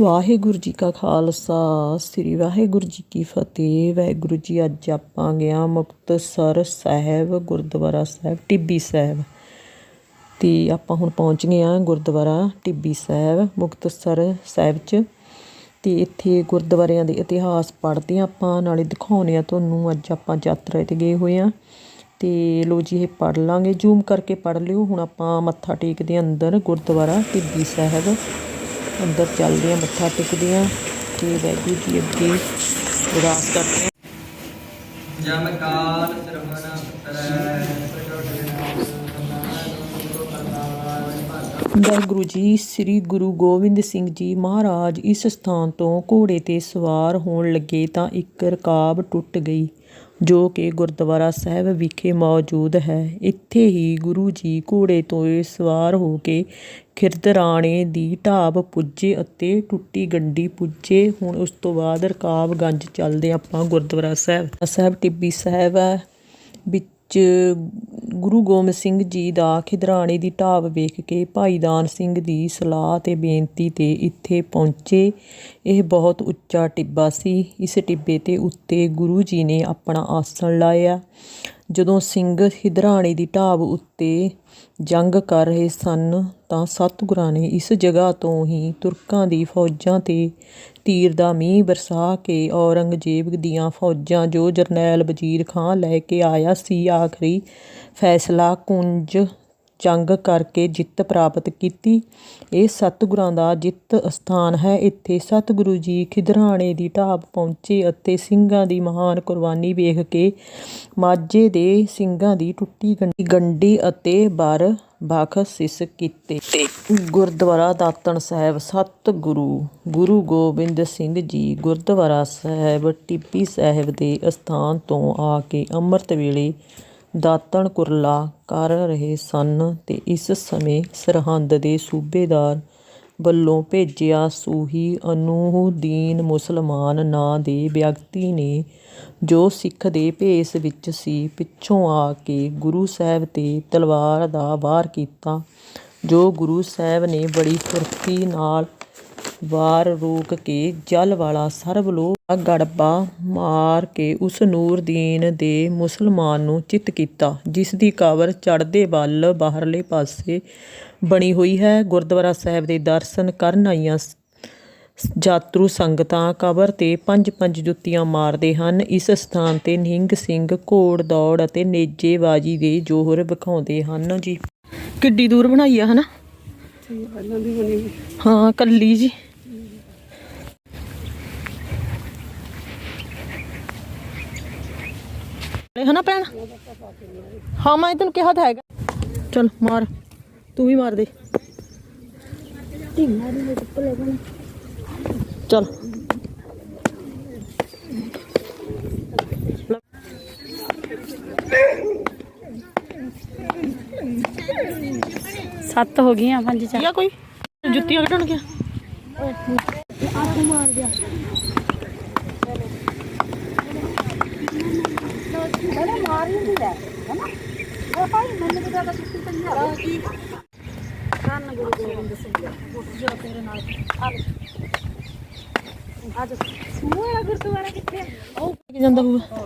ਵਾਹਿਗੁਰੂ ਜੀ ਕਾ ਖਾਲਸਾ, ਸ੍ਰੀ ਵਾਹਿਗੁਰੂ ਜੀ ਕੀ ਫਤਿਹ। ਵਾਹਿਗੁਰੂ ਜੀ, ਅੱਜ ਆਪਾਂ ਗਿਆ ਮੁਕਤਸਰ ਸਾਹਿਬ, ਗੁਰਦੁਆਰਾ ਸਾਹਿਬ, ਟਿੱਬੀ ਸਾਹਿਬ। ਤੇ ਆਪਾਂ ਹੁਣ ਪਹੁੰਚ ਗਏ ਆ ਗੁਰਦੁਆਰਾ ਟਿੱਬੀ ਸਾਹਿਬ, ਮੁਕਤਸਰ ਸਾਹਿਬ ਚ। ਤੇ ਇੱਥੇ ਗੁਰਦੁਆਰਿਆਂ ਦੇ ਇਤਿਹਾਸ ਪੜ੍ਹਦੇ ਹਾਂ ਆਪਾਂ, ਨਾਲੇ ਦਿਖਾਉਂਦੇ ਆ ਤੁਹਾਨੂੰ। ਅੱਜ ਆਪਾਂ ਯਾਤਰਾ ਤੇ ਗਏ ਹੋਏ ਆ ਤੇ ਲੋ ਜੀ, ਇਹ ਪੜ੍ਹ ਲਾਂਗੇ। ਜ਼ੂਮ ਕਰਕੇ ਪੜ੍ਹ ਲਿਓ। ਹੁਣ ਆਪਾਂ ਮੱਥਾ ਟੇਕਦੇ ਹਾਂ ਅੰਦਰ ਗੁਰਦੁਆਰਾ ਟਿੱਬੀ ਸਾਹਿਬ। ਅੰਦਰ ਚੱਲਦੇ ਆ ਮੱਥਾ ਟੇਕਦੇ ਆ ਤੇ ਵਾਹਿਗੁਰੂ ਜੀ ਅੱਗੇ ਅਰਦਾਸ ਕਰਦੇ ਆ ਜਮ ਕਾਲ ਸਰਵਣ ਵਾਹਿਗੁਰੂ ਜੀ ਸ੍ਰੀ ਗੁਰੂ ਗੋਬਿੰਦ ਸਿੰਘ ਜੀ ਮਹਾਰਾਜ ਇਸ ਸਥਾਨ ਤੋਂ ਘੋੜੇ ਤੇ ਸਵਾਰ ਹੋਣ ਲੱਗੇ ਤਾਂ ਇੱਕ ਰਕਾਬ ਟੁੱਟ ਗਈ। ਜੋ ਕਿ ਗੁਰਦੁਆਰਾ ਸਾਹਿਬ ਵਿਖੇ ਮੌਜੂਦ ਹੈ। ਇੱਥੇ ਹੀ ਗੁਰੂ ਜੀ ਘੋੜੇ ਤੋਂ ਸਵਾਰ ਹੋ ਕੇ ਖਿਰਦਰਾਣੇ ਦੀ ਢਾਬ ਪੁੱਜੇ ਅਤੇ ਟੁੱਟੀ ਗੰਡੀ ਪੁੱਜੇ। ਹੁਣ ਉਸ ਤੋਂ ਬਾਅਦ ਰਕਾਬਗੰਜ ਚੱਲਦੇ ਆਪਾਂ ਗੁਰਦੁਆਰਾ ਸਾਹਿਬ। ਸਾਹਿਬ ਟਿੱਬੀ ਸਾਹਿਬ ਹੈ। ਵਿੱਚ ਗੁਰੂ ਗੋਬਿੰਦ ਸਿੰਘ ਜੀ ਦਾ ਖਿਦਰਾਣੇ ਦੀ ਢਾਬ ਵੇਖ ਕੇ ਭਾਈ ਦਾਨ ਸਿੰਘ ਦੀ ਸਲਾਹ ਤੇ ਬੇਨਤੀ ਤੇ ਇੱਥੇ ਪਹੁੰਚੇ। ਇਹ ਬਹੁਤ ਉੱਚਾ ਟਿੱਬਾ ਸੀ। ਇਸ ਟਿੱਬੇ ਤੇ ਉੱਤੇ ਗੁਰੂ ਜੀ ਨੇ ਆਪਣਾ ਆਸਣ ਲਾਇਆ। ਜਦੋਂ ਸਿੰਘ ਖਿਦਰਾਣੇ ਦੀ ਢਾਬ ਉੱਤੇ ਜੰਗ ਕਰ ਰਹੇ ਸਨ ਤਾਂ ਸਤਿਗੁਰਾਂ ਨੇ ਇਸ ਜਗ੍ਹਾ ਤੋਂ ਹੀ ਤੁਰਕਾਂ ਦੀ ਫੌਜਾਂ ਤੇ ਤੀਰ ਦਾ ਮੀਂਹ ਬਰਸਾ ਕੇ ਔਰੰਗਜ਼ੇਬ ਦੀਆਂ ਫੌਜਾਂ ਜੋ ਜਰਨੈਲ ਵਜ਼ੀਰ ਖਾਂ ਲੈ ਕੇ ਆਇਆ ਸੀ, ਆਖਰੀ ਫੈਸਲਾ ਕੁੰਜ ਜੰਗ ਕਰਕੇ ਜਿੱਤ ਪ੍ਰਾਪਤ ਕੀਤੀ। ਇਹ ਸਤਿਗੁਰਾਂ ਦਾ ਜਿੱਤ ਅਸਥਾਨ ਹੈ। ਇੱਥੇ ਸਤਿਗੁਰੂ ਜੀ ਖਿਦਰਾਣੇ ਦੀ ਢਾਬ ਪਹੁੰਚੇ ਅਤੇ ਸਿੰਘਾਂ ਦੀ ਮਹਾਨ ਕੁਰਬਾਨੀ ਵੇਖ ਕੇ ਮਾਝੇ ਦੇ ਸਿੰਘਾਂ ਦੀ ਟੁੱਟੀ ਗੰਢੀ ਗੰਢੀ ਅਤੇ ਬਰ ਬਖਸ਼ਿਸ਼ ਕੀਤੇ। ਗੁਰਦੁਆਰਾ ਦਾਤਣ ਸਾਹਿਬ ਸਤਿਗੁਰੂ ਗੁਰੂ ਗੋਬਿੰਦ ਸਿੰਘ ਜੀ ਗੁਰਦੁਆਰਾ ਸਾਹਿਬ ਟਿੱਬੀ ਸਾਹਿਬ ਦੇ ਅਸਥਾਨ ਤੋਂ ਆ ਕੇ ਅੰਮ੍ਰਿਤ ਵੇਲੇ ਦਾਤਣ ਕੁਰਲਾ ਕਰ ਰਹੇ ਸਨ ਤੇ ਇਸ ਸਮੇਂ ਸਰਹੰਦ ਦੇ ਸੂਬੇਦਾਰ ਵੱਲੋਂ ਭੇਜਿਆ ਸੂਹੀ ਅਨੂਦੀਨ ਮੁਸਲਮਾਨ ਨਾਂ ਦੇ ਵਿਅਕਤੀ ਨੇ, ਜੋ ਸਿੱਖ ਦੇ ਭੇਸ ਵਿੱਚ ਸੀ, ਪਿੱਛੋਂ ਆ ਕੇ ਗੁਰੂ ਸਾਹਿਬ ਤੇ ਤਲਵਾਰ ਦਾ ਵਾਰ ਕੀਤਾ, ਜੋ ਗੁਰੂ ਸਾਹਿਬ ਨੇ ਬੜੀ ਫੁਰਤੀ ਨਾਲ ਵਾਰ ਰੋਕ ਕੇ ਜਲ ਵਾਲਾ ਸਰਬ ਲੋਹ ਗੜਬਾ ਮਾਰ ਕੇ ਉਸ ਨੂਰਦੀਨ ਦੇ ਮੁਸਲਮਾਨ ਨੂੰ ਚਿੱਤ ਕੀਤਾ ਜਿਸ ਦੀ ਕਬਰ ਚੜ੍ਹਦੇ ਵੱਲ ਬਾਹਰਲੇ ਪਾਸੇ ਬਣੀ ਹੋਈ ਹੈ। ਗੁਰਦੁਆਰਾ ਸਾਹਿਬ ਦੇ ਦਰਸ਼ਨ ਕਰਨ ਆਈਆਂ ਜਾਤਰੂ ਸੰਗਤਾਂ ਕਬਰ ਤੇ ਪੰਜ ਪੰਜ ਜੁੱਤੀਆਂ ਮਾਰਦੇ ਹਨ। ਇਸ ਸਥਾਨ ਤੇ ਨਿਹੰਗ ਸਿੰਘ ਘੋੜ ਦੌੜ ਅਤੇ ਨੇਜੇਬਾਜੀ ਦੇ ਜੋਹਰ ਵਿਖਾਉਂਦੇ ਹਨ। ਜੀ। ਕਿੱਡੀ ਦੂਰ ਬਣਾਈ ਆ ਹਨਾ? ਹਾਂ ਕੱਲੀ ਜੀ। ਇਹ ਹਨਾ ਭੈਣ ਹਾਂ ਮੈਂ ਤੈਨੂੰ ਕਿਹਾ ਤਾਂ ਹੈਗਾ ਚਲ ਮਾਰ ਤੂੰ ਵੀ ਮਾਰ ਦੇ ਚਲ ਸੱਤ ਹੋ ਗਈਆਂ ਪੰਜ ਚਾਰ ਗਿਆ ਕੋਈ ਜੁੱਤੀਆਂ ਕੱਢਣ ਗਿਆ ਉਹ ਕਿ ਜਾਂਦਾ ਹੋਊਗਾ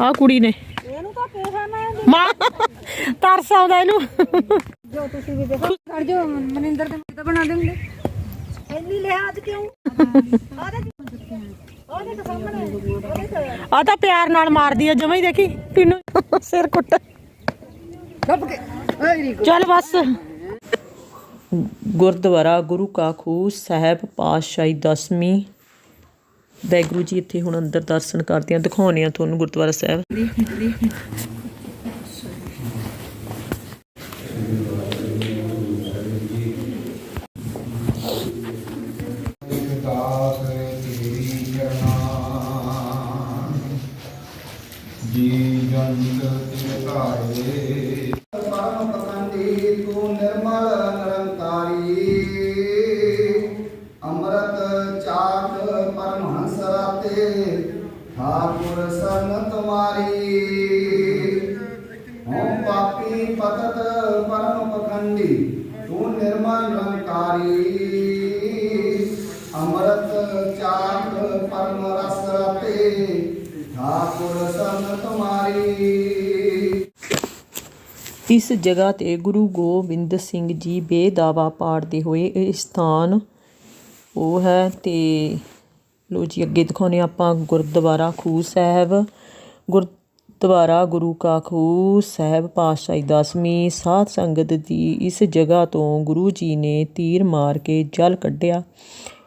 ਆ ਕੁੜੀ ਨੇ। ਇਹਨੂੰ ਤਾਂ ਕਿਹਾ ਮੈਂ ਮਾਂ ਤਰਸ ਆਉਂਦਾ ਇਹਨੂੰ। ਜੋ ਤੁਸੀਂ ਵੀ ਦੇਖੋ ਕਰ ਜੋ ਮਨਿੰਦਰ ਦੇ ਤਾਂ ਬਣਾ ਦੇਂਗੇ ਇੰਨੀ ਲਿਹਾਜ਼ ਕਿਉਂ ਉਹਦੇ ਉਹਦੇ ਤਾਂ ਸਾਹਮਣੇ ਉਹਦੇ ਤਾਂ ਆ ਤਾਂ ਪਿਆਰ ਨਾਲ ਮਾਰਦੀ ਆ ਜਮਾਂ ਹੀ ਦੇਖੀ ਪਿੰਨੂ ਸਿਰ ਕੁੱਟ। ਕੱਪ ਕੇ। ਓਏ ਚੱਲ ਬਸ। ਗੁਰਦੁਆਰਾ ਗੁਰੂ ਕਾ ਖੂਹ ਸਾਹਿਬ ਪਾਤਸ਼ਾਹੀ ਦਸਵੀਂ। ਵੈਗੁਰੂ ਜੀ ਇੱਥੇ ਹੁਣ ਅੰਦਰ ਦਰਸ਼ਨ ਕਰਦੇ ਆ ਦਿਖਾਉਣੇ ਆ ਤੁਹਾਨੂੰ ਗੁਰਦੁਆਰਾ ਸਾਹਿਬ। ਰਾਤੇ ਠਾਕੁਰ ਸਰਨ ਤੁਮਾਰੀ ਹਉ ਪਾਪੀ ਪਤਤ ਪਰਮ ਪਖੰਡੀ, ਤੂੰ ਮਾਰੀ ਅੰਮ੍ਰਿਤ ਚਾਖ ਪਰਮ ਰਸ ਰਤੇ, ਠਾਕੁਰ ਸੰਤ ਤੁਮਾਰੀ ਇਸ ਜਗ੍ਹਾ ਤੇ ਗੁਰੂ ਗੋਬਿੰਦ ਸਿੰਘ ਜੀ ਬੇਦਾਵਾ ਪਾੜਦੇ ਹੋਏ ਇਹ ਸਥਾਨ ਉਹ ਹੈ ਤੇ ਲੋ ਜੀ, ਅੱਗੇ ਦਿਖਾਉਨੇ ਆਪਾਂ ਗੁਰਦੁਆਰਾ ਖੂਹ ਸਾਹਿਬ। ਗੁਰਦੁਆਰਾ ਗੁਰੂ ਕਾ ਖੂਹ ਸਾਹਿਬ, ਪਾਤਸ਼ਾਹੀ ਦਸਵੀਂ ਸਾਧ ਸੰਗਤ ਦੀ ਇਸ ਜਗ੍ਹਾ ਤੋਂ ਗੁਰੂ ਜੀ ਨੇ ਤੀਰ ਮਾਰ ਕੇ ਜਲ ਕੱਢਿਆ।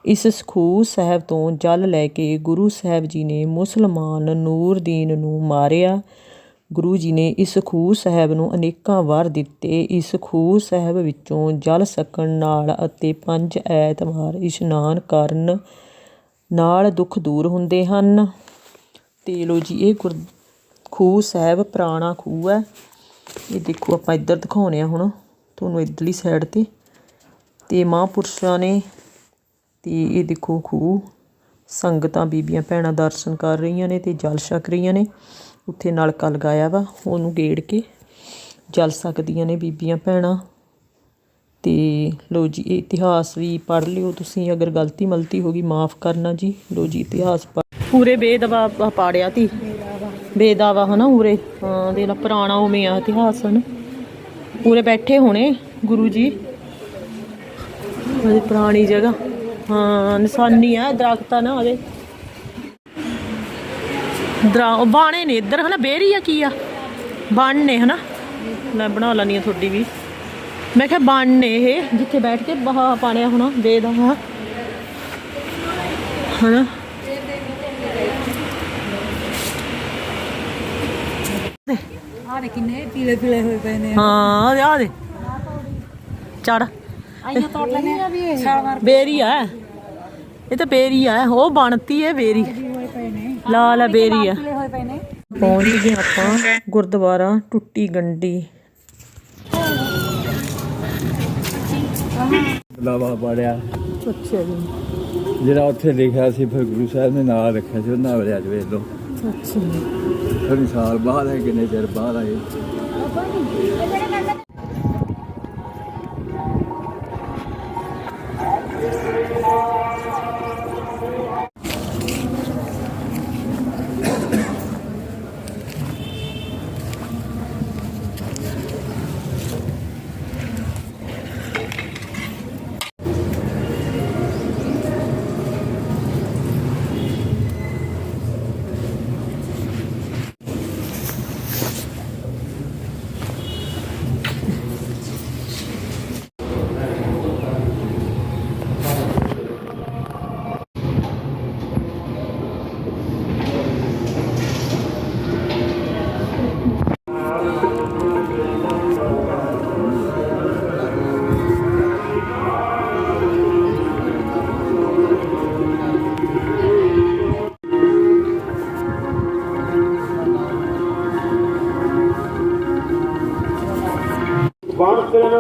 ਇਸ ਖੂਹ ਸਾਹਿਬ ਤੋਂ ਜਲ ਲੈ ਕੇ ਗੁਰੂ ਸਾਹਿਬ ਜੀ ਨੇ ਮੁਸਲਮਾਨ ਨੂਰਦੀਨ ਨੂੰ ਮਾਰਿਆ। ਗੁਰੂ ਜੀ ਨੇ ਇਸ ਖੂਹ ਸਾਹਿਬ ਨੂੰ ਅਨੇਕਾਂ ਵਾਰ ਦਿੱਤੇ। ਇਸ ਖੂਹ ਸਾਹਿਬ ਵਿੱਚੋਂ ਜਲ ਸਕਣ ਨਾਲ ਅਤੇ ਪੰਜ ਐਤਵਾਰ ਇਸ਼ਨਾਨ ਕਰਨ ਨਾਲ ਦੁੱਖ ਦੂਰ ਹੁੰਦੇ ਹਨ। ਤੇ ਲੋ ਜੀ, ਇਹ ਗੁਰ, ਖੂਹ ਸਾਹਿਬ ਪੁਰਾਣਾ ਖੂਹ ਹੈ। ਇਹ ਦੇਖੋ, ਆਪਾਂ ਇੱਧਰ ਦਿਖਾਉਨੇ ਆ ਹੁਣ, ਤੁਹਾਨੂੰ ਇੱਧਰਲੀ ਸਾਈਡ ਤੇ। ਤੇ ਮਹਾਂਪੁਰਸ਼ਾਂ ਨੇ, ਤੇ ਇਹ ਦੇਖੋ ਖੂਹ, ਸੰਗਤਾਂ, ਬੀਬੀਆਂ, ਭੈਣਾਂ ਦਰਸ਼ਨ ਕਰ ਰਹੀਆਂ ਨੇ ਤੇ ਜਲ ਛਕ ਰਹੀਆਂ ਨੇ। ਉੱਥੇ ਨਲਕਾ ਲਗਾਇਆ ਵਾ, ਉਹਨੂੰ ਗੇੜ ਕੇ ਜਲ ਸਕਦੀਆਂ ਨੇ ਬੀਬੀਆਂ, ਭੈਣਾਂ। ਤੇ ਲੋ ਜੀ, ਇਹ ਇਤਿਹਾਸ ਵੀ ਪੜ੍ਹ ਲਿਓ ਤੁਸੀਂ, ਅਗਰ ਗਲਤੀ ਮਲਤੀ ਹੋ ਗਈ ਮਾਫ ਕਰਨਾ ਜੀ। ਲੋ ਜੀ, ਇਤਿਹਾਸ ਪੂਰੇ ਬੇਦਵਾ ਪਾੜਿਆ ਤੀ। ਬੇਦਾਵਾ ਹਨਾ ਉਰੇ ਹਾਂ, ਦੇ ਲਾ ਪੁਰਾਣਾ ਉਵੇਂ ਆ ਇਤਿਹਾਸ, ਹਨ। ਪੂਰੇ ਬੈਠੇ ਹੋਣੇ ਗੁਰੂ ਜੀ। ਉਹਦੀ ਪੁਰਾਣੀ ਜਗ੍ਹਾ। ਹਾਂ, ਨਿਸ਼ਾਨੀ ਆ, ਦਰਖਤਾਂ ਨਾ ਉਹਦੇ। ਦਰਾ ਬਾਣੇ ਨੇ ਇੱਧਰ, ਹਨਾ, ਬੇਰੀ ਆ ਕੀ ਆ? ਬਣ ਨੇ, ਹਨਾ। ਮੈਂ ਬਣਾ ਲੈਣੀ ਆ ਤੁਹਾਡੀ ਵੀ। ਮੈਂ ਕਿਹਾ ਬਣ ਨੇ ਇਹ। ਜਿੱਥੇ ਬੈਠ ਕੇ ਬਹਾ ਪਾਣਿਆ ਹੋਣਾ ਬੇਦ ਹਾਂ ਹਨਾ? ਆ ਦੇ ਕਿੰਨੇ ਪੀਲੇ ਪੀਲੇ ਹੋਏ ਪਏ ਨੇ। ਹਾਂ ਆ ਦੇ ਆ ਦੇ। ਚੜ। ਆਈਆਂ ਤੋੜ ਲੈਣੇ ਆ ਵੀ ਬੇਰੀ ਆ। ਇਹ ਤਾਂ ਬੇਰੀ ਆ। ਉਹ ਬਣਤੀ ਹੈ ਬੇਰੀ। ਲਾਲ ਆ ਬੇਰੀ ਆ। ਪਹੁੰਚ ਗਏ ਆਪਾਂ ਗੁਰਦੁਆਰਾ ਟੁੱਟੀ ਗੰਡੀ ਲਾਵਾ ਪੜਿਆ। ਅੱਛਾ ਜੀ। ਜਿਹੜਾ ਉੱਥੇ ਲਿਖਿਆ ਸੀ ਫਿਰ ਗੁਰੂ ਸਾਹਿਬ ਨੇ ਨਾਲ ਰੱਖਿਆ ਸੀ ਉਹਨਾਂ ਵੇਲੇ ਅੱਜ ਵੇਖ ਲਓ। ਅੱਛਾ ਥੋੜੀ ਸਾਲ ਬਾਅਦ ਹੈ ਕਿੰਨੇ ਚਿਰ ਬਾਅਦ ਆਏ।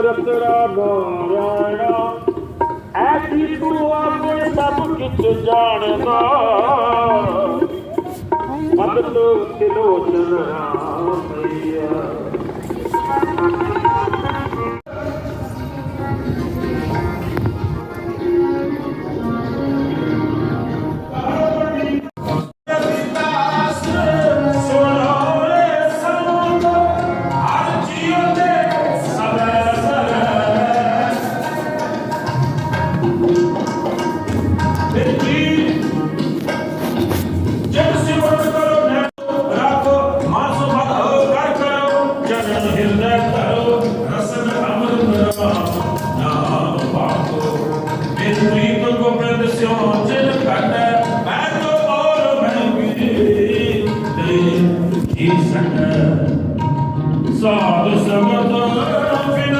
ਰਤਰਾ ਨਾਰਾਇਣਾ। ਐਸੀ ਤੂੰ ਆਪਣੇ ਸਭ ਕਿਛ ਜਾਣਦਾ। ਮਦਦ ਤਿਲੋਚਨ ਰਾਮ ਭਈਆ। ਜੀ ਸਕੈ ਸਾਧ ਸੰਗਤ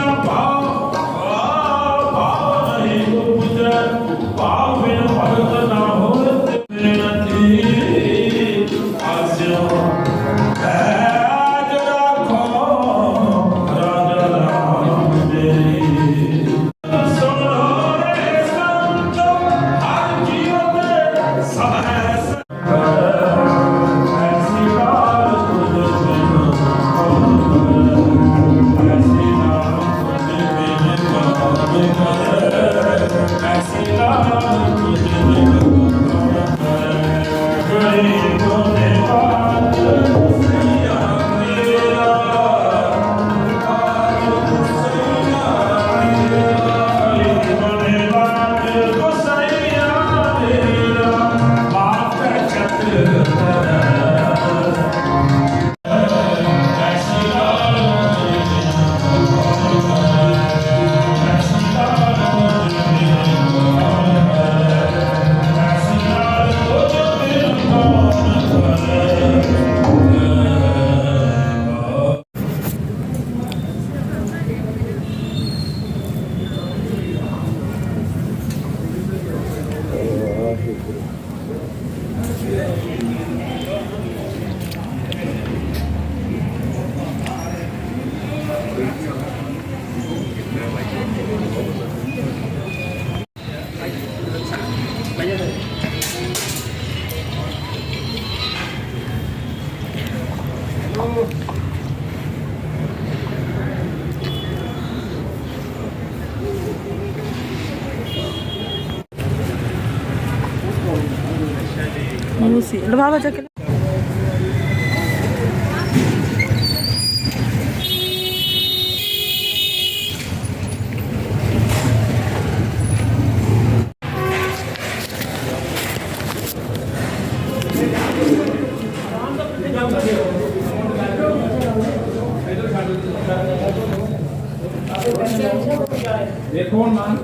ਉਹ ਸੀ ਲਵਾਵਾ ਚੱਕ ਲੈ। ਦੇਖੋ ਹੁਣ ਮਾਨ